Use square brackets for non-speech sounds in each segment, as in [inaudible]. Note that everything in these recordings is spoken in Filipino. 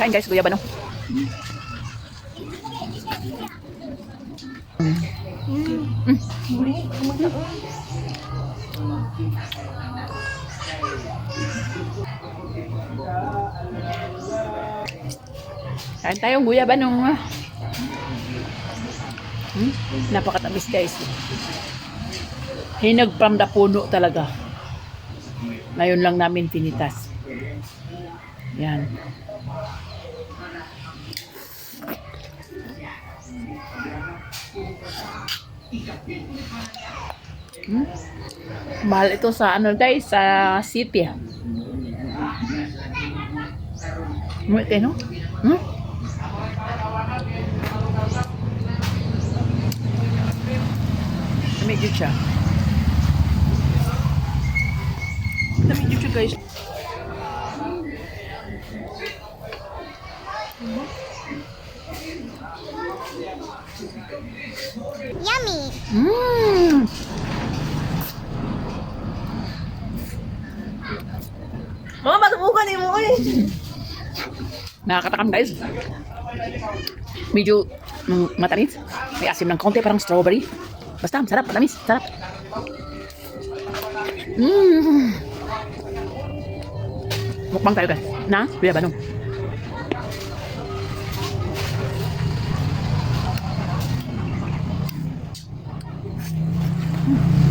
Kain guys, guyabano. Kain tayong guyabano. Hmm? Napakatamis guys. Hinag from the puno talaga. Ngayon lang namin tinitas. Yan. Hmm? Mahal ito sa ano guys, sa city. Muti no? Hmm? Medyo siya. Medyo siya guys. Yummy. Mmm! Mga masubukan eh mo eh. Nakakatakam guys. Medyo mm, matamis. May asim ng konti, parang strawberry. Basta, sarap, matamis, sarap. Mmm! Mukbang tayo guys. Na? Kuya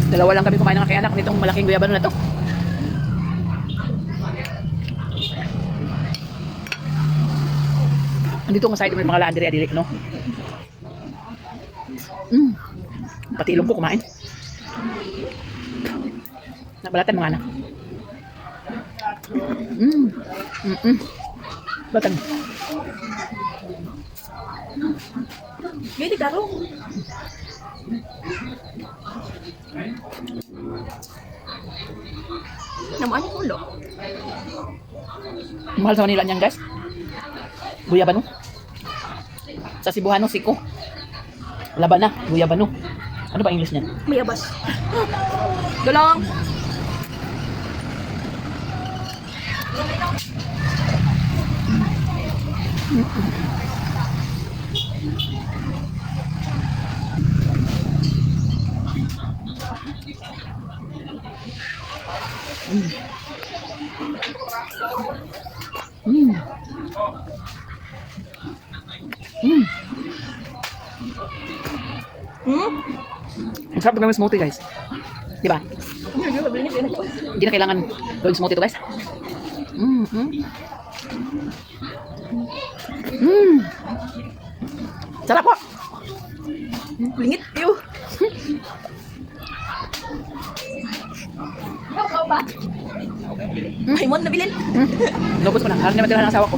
Dalawa lang kami kumain ng aking anak nitong malaking guyabano na to. Andito nga side may mga laundry adili, no? Mm. Pati ilong ko kumain. Nabalatan mga anak. Mm. Mm -mm. Batan. Gini karo. Naman yung ulo. Mahal sa Manila niyan, guys. Guyabano. Sa Cebuano, siko. Labana, guyabano. Ano ba English niyan? May abas. [gasps] Galong. Mm. Mm. Hmm? Ang sarap gawin smoothie, guys. Di ba? Ano yung sabi niya? Pinag- Hindi na kailangan gawin smoothie to, guys. Mm, mm. Mm. Sarap po. Lingit. Ew. [laughs] Ba? May mon na bilin. Mm. Lubos ko na. Harap naman tira ng asawa ko.